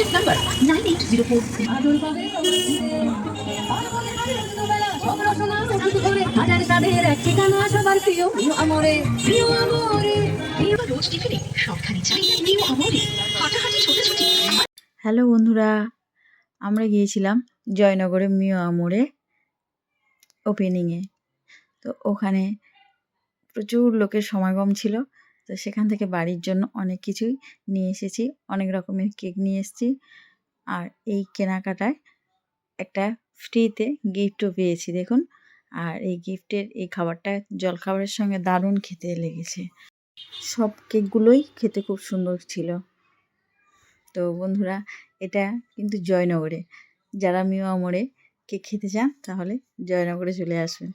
Contact number nine eight zero four hello বন্ধুরা, আমরা গিয়েছিলাম জয়নগরে মিও আমোরে ওপেনিংয়ে তো ওখানে প্রচুর লোকের সমাগম ছিল। তো সেখান থেকে বাড়ির জন্য অনেক কিছুই নিয়ে এসেছি। অনেক রকমের কেক নিয়ে এসেছি। আর এই কেনাকাটায় একটা ফ্রিতে গিফটও পেয়েছি, দেখুন। আর এই গিফটের, এই খাবারটা জলখাবারের সঙ্গে দারুণ খেতে লেগেছে। সব কেকগুলোই খেতে খুব সুন্দর ছিল। তো বন্ধুরা, এটা কিন্তু জয়নগরে। যারা মিও আমরে কেক খেতে চান, তাহলে জয়নগরে চলে আসবেন।